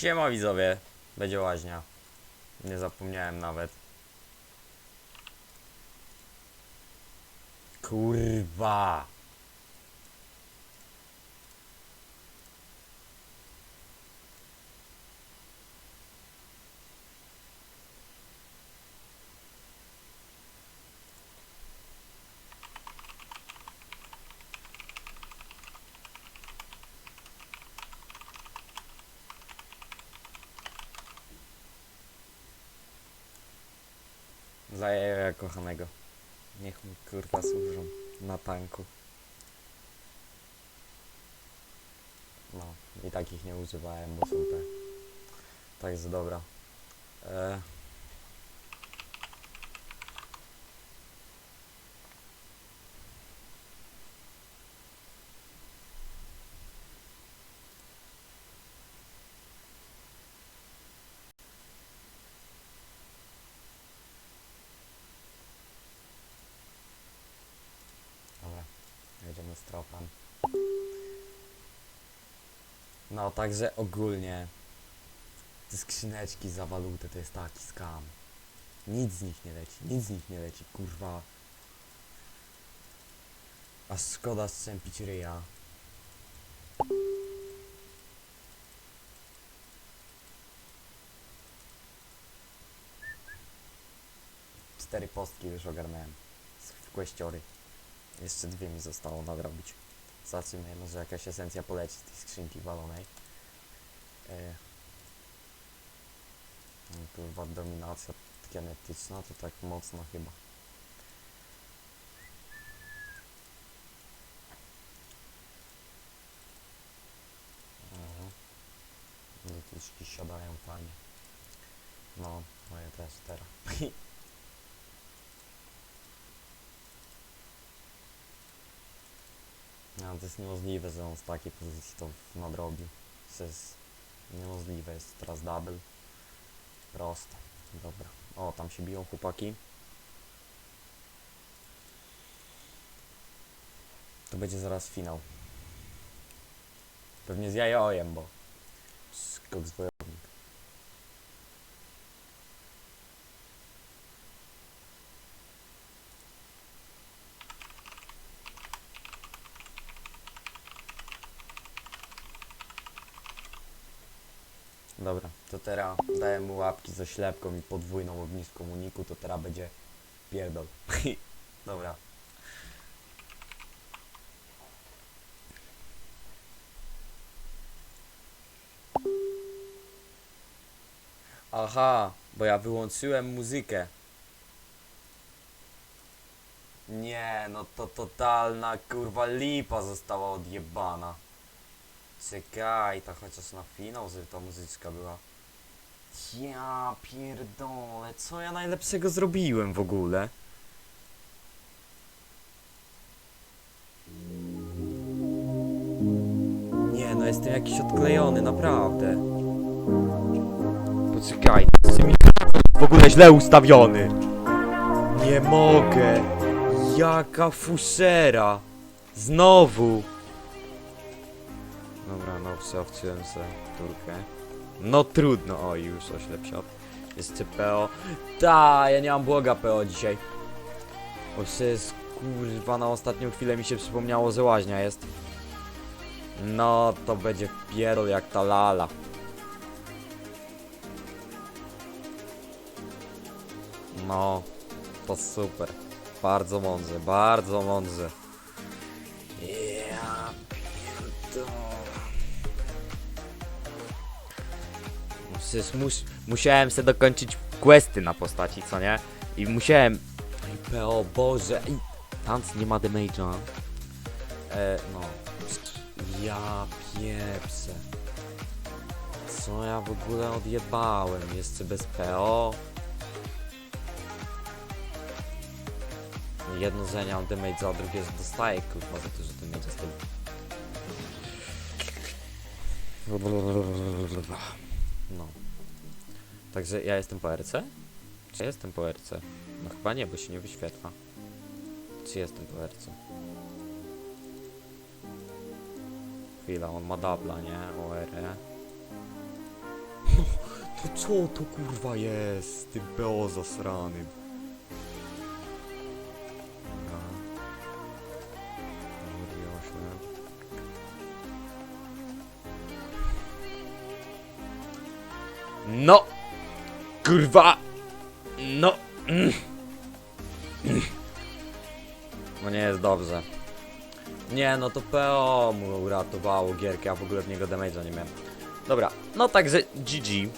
Siema widzowie, będzie łaźnia. Nie zapomniałem nawet. Kurwa. Zajaja kochanego. Niech mi kurwa służą na tanku. No, i takich nie używałem, bo są te. Także dobra. E... Dobra, No, także ogólnie te skrzyneczki za walutę to jest taki skam. Nic z nich nie leci, nic z nich nie leci, kurwa. Aż szkoda strzępić ryja. Cztery postki już ogarnąłem. Z w kwestiory. Jeszcze dwie mi zostało nadrobić. Zobaczymy, może jakaś esencja poleci z tej skrzynki walonej. E... No, Kurwa, dominacja genetyczna to tak mocno chyba. Mhm. Lityczki siadają fajnie. No, moje też teraz. to jest niemożliwe, że on z takiej pozycji to nadrobił. To jest niemożliwe, jest teraz double. Proste. Dobra. O, tam się biją chłopaki. To będzie zaraz finał. Pewnie z jajojem, bo skok z Dobra, to teraz daję mu łapki ze ślepką i podwójną ogniską uniku, to teraz będzie pierdol. Dobra. Aha, bo ja wyłączyłem muzykę. Nie, no to totalna kurwa lipa została odjebana. Czekaj, to chociaż na finał, żeby ta muzyczka była. Ja pierdolę, co ja najlepszego zrobiłem w ogóle? Nie, no jestem jakiś odklejony, naprawdę. Poczekaj, czy mikrofon jest w ogóle źle ustawiony? Nie mogę. Jaka fuszera. Znowu. Dobra, no przeowczyłem sobie turkę. No trudno, o już oślepsiot. Jeszcze PO. Ta, ja nie mam błoga PO dzisiaj. Bo jest kurwa na ostatnią chwilę mi się przypomniało, że łaźnia jest. No to będzie pierdol jak ta lala. No, to super. Bardzo mądrze, bardzo mądrze. Ja pierdolę. Przecież mus, musiałem sobie dokończyć questy na postaci, co nie? I musiałem... Ej, PO, Boże, ej, Tanc nie ma damage'a. E, no. Ja pieprzę. Co ja w ogóle odjebałem? Jeszcze bez PO. Jedno, że nie damage'a, a drugie, że dostaję kurwa za to, że damage'a z tym. No. Także ja jestem po RC? Czy jestem po RC? No chyba nie, bo się nie wyświetla. Czy jestem po RC? Chwila, on ma dubla, nie? OR. To co to kurwa jest z tym PO No! Kurwa! No! Mm. No nie jest dobrze. Nie, no to PO mu uratowało gierkę, a w ogóle w niego damage'a nie miałem. Dobra, no także GG.